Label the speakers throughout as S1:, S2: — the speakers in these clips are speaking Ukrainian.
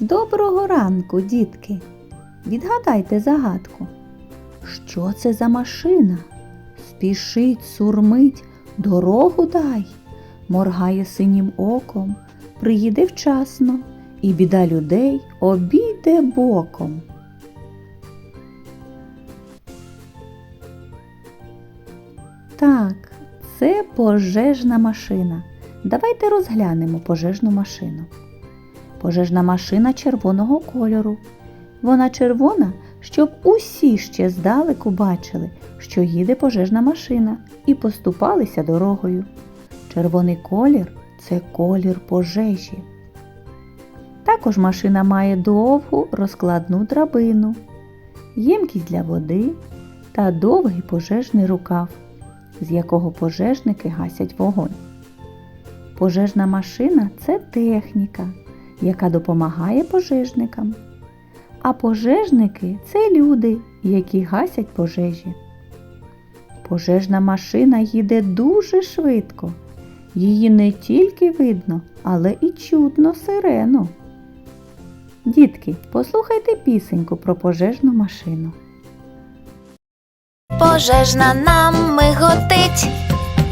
S1: Доброго ранку, дітки! Відгадайте загадку. Що це за машина? Спішить, сурмить, дорогу дай, моргає синім оком, приїде вчасно, і біда людей обійде боком. Так, це пожежна машина. Давайте розглянемо пожежну машину. Пожежна машина червоного кольору. Вона червона, щоб усі ще здалеку бачили, що їде пожежна машина, і поступалися дорогою. Червоний колір це колір пожежі. Також машина має довгу розкладну драбину, ємкість для води та довгий пожежний рукав, з якого пожежники гасять вогонь. Пожежна машина це техніка, яка допомагає пожежникам. А пожежники це люди, які гасять пожежі. Пожежна машина їде дуже швидко. Її не тільки видно, але і чутно сирену. Дітки, послухайте пісеньку про пожежну машину.
S2: Пожежна нам миготить,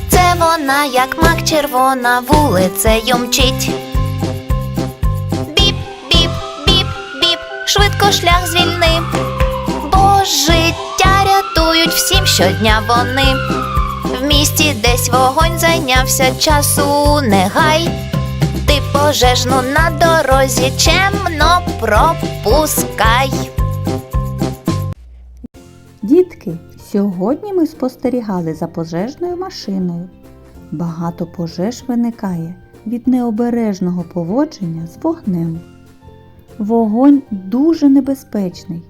S2: це вона, як мак червона, вулицею мчить. Шлях звільни, бо життя рятують всім щодня вони. В місті десь вогонь зайнявся часу не гай. Ти пожежну на дорозі чемно пропускай.
S1: Дітки, сьогодні ми спостерігали за пожежною машиною. Багато пожеж виникає від необережного поводження з вогнем. Вогонь дуже небезпечний,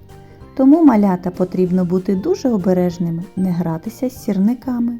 S1: тому малята потрібно бути дуже обережними, не гратися з сірниками.